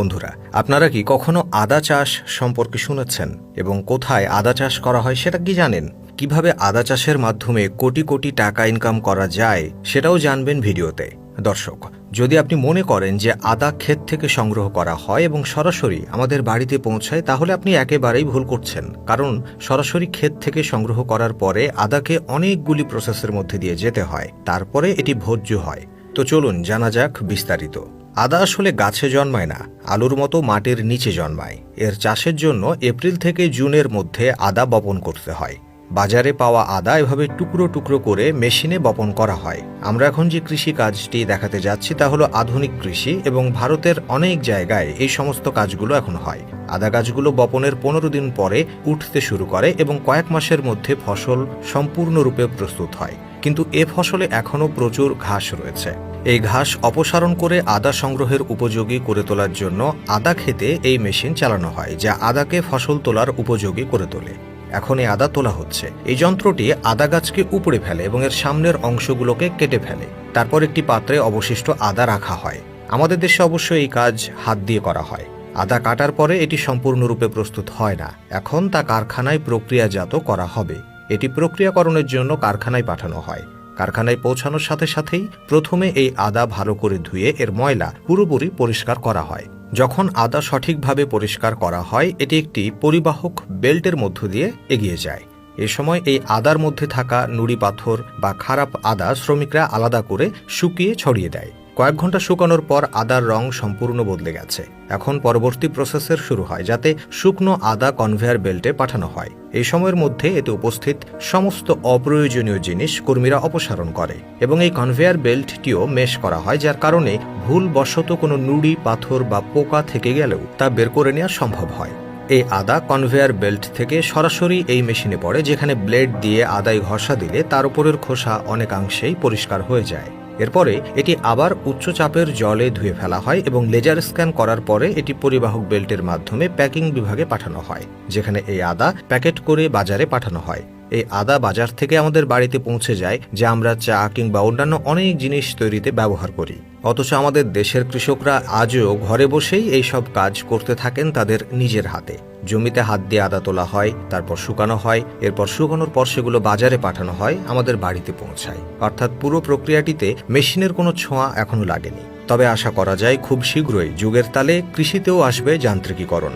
বন্ধুরা, আপনারা কি কখনো আদা চাষ সম্পর্কে শুনেছেন? এবং কোথায় আদা চাষ করা হয় সেটা কি জানেন? কীভাবে আদা চাষের মাধ্যমে কোটি কোটি টাকা ইনকাম করা যায় সেটাও জানবেন ভিডিওতে। দর্শক, যদি আপনি মনে করেন যে আদা ক্ষেত থেকে সংগ্রহ করা হয় এবং সরাসরি আমাদের বাড়িতে পৌঁছায়, তাহলে আপনি একেবারেই ভুল করছেন। কারণ সরাসরি ক্ষেত থেকে সংগ্রহ করার পরে আদাকে অনেকগুলি প্রসেসের মধ্যে দিয়ে যেতে হয়। তারপরে এটি ভোজ্য হয়। তো চলুন জানা যাক বিস্তারিত। আদা আসলে গাছে জন্মায় না, আলুর মতো মাটির নিচে জন্মায়। এর চাষের জন্য এপ্রিল থেকে জুনের মধ্যে আদা বপন করতে হয়। বাজারে পাওয়া আদা এভাবে টুকরো টুকরো করে মেশিনে বপন করা হয়। আমরা এখন যে কৃষি কাজটি দেখাতে যাচ্ছি তা হলো আধুনিক কৃষি এবং ভারতের অনেক জায়গায় এই সমস্ত কাজগুলো এখন হয়। আদা গাছগুলো বপনের পনেরো দিন পরে উঠতে শুরু করে এবং কয়েক মাসের মধ্যে ফসল সম্পূর্ণরূপে প্রস্তুত হয়। কিন্তু এ ফসলে এখনও প্রচুর ঘাস রয়েছে। এই ঘাস অপসারণ করে আদা সংগ্রহের উপযোগী করে তোলার জন্য আদা খেতে এই মেশিন চালানো হয়, যা আদাকে ফসল তোলার উপযোগী করে তোলে। এখন এই আদা তোলা হচ্ছে। এই যন্ত্রটি আদা গাছকে উপড়ে ফেলে এবং এর সামনের অংশগুলোকে কেটে ফেলে। তারপর একটি পাত্রে অবশিষ্ট আদা রাখা হয়। আমাদের দেশে অবশ্য এই কাজ হাত দিয়ে করা হয়। আদা কাটার পরে এটি সম্পূর্ণরূপে প্রস্তুত হয় না। এখন তা কারখানায় প্রক্রিয়াজাত করা হবে। এটি প্রক্রিয়াকরণের জন্য কারখানায় পাঠানো হয়। কারখানায় পৌঁছানোর সাথে সাথেই প্রথমে এই আদা ভালো করে ধুয়ে এর ময়লা পুরোপুরি পরিষ্কার করা হয়। যখন আদা সঠিকভাবে পরিষ্কার করা হয়, এটি একটি পরিবাহক বেল্টের মধ্য দিয়ে এগিয়ে যায়। এ সময় এই আদার মধ্যে থাকা নুড়ি পাথর বা খারাপ আদা শ্রমিকরা আলাদা করে শুকিয়ে ছড়িয়ে দেয়। কয়েক ঘণ্টা শুকানোর পর আদার রং সম্পূর্ণ বদলে গেছে। এখন পরবর্তী প্রসেসের শুরু হয়, যাতে শুকনো আদা কনভেয়ার বেল্টে পাঠানো হয়। এই সময়ের মধ্যে এতে উপস্থিত সমস্ত অপ্রয়োজনীয় জিনিস কর্মীরা অপসারণ করে এবং এই কনভেয়ার বেল্টটিও মেশ করা হয়, যার কারণে ভুলবশত কোনো নুড়ি, পাথর বা পোকা থেকে গেলেও তা বের করে নেওয়া সম্ভব হয়। এই আদা কনভেয়ার বেল্ট থেকে সরাসরি এই মেশিনে পড়ে, যেখানে ব্লেড দিয়ে আদায় ঘষা দিলে তার উপরের খোসা অনেকাংশেই পরিষ্কার হয়ে যায়। এরপরে এটি আবার উচ্চ চাপের জলে ধুয়ে ফেলা হয় এবং লেজার স্ক্যান করার পরে এটি পরিবাহক বেল্টের মাধ্যমে প্যাকিং বিভাগে পাঠানো হয়, যেখানে এই আদা প্যাকেট করে বাজারে পাঠানো হয়। এই আদা বাজার থেকে আমাদের বাড়িতে পৌঁছে যায়, যা আমরা চা কিংবা অন্যান্য অনেক জিনিস তৈরিতে ব্যবহার করি। অথচ আমাদের দেশের কৃষকরা আজও ঘরে বসেই এই সব কাজ করতে থাকেন তাদের নিজের হাতে। জমিতে হাত দিয়ে আদা তোলা হয়, তারপর শুকানো হয়, এরপর শুকানোর পর সেগুলো বাজারে পাঠানো হয়, আমাদের বাড়িতে পৌঁছায়। অর্থাৎ পুরো প্রক্রিয়াটিতে মেশিনের কোনো ছোঁয়া এখনও লাগেনি। তবে আশা করা যায় খুব শীঘ্রই যুগের তালে কৃষিতেও আসবে যান্ত্রিকীকরণ।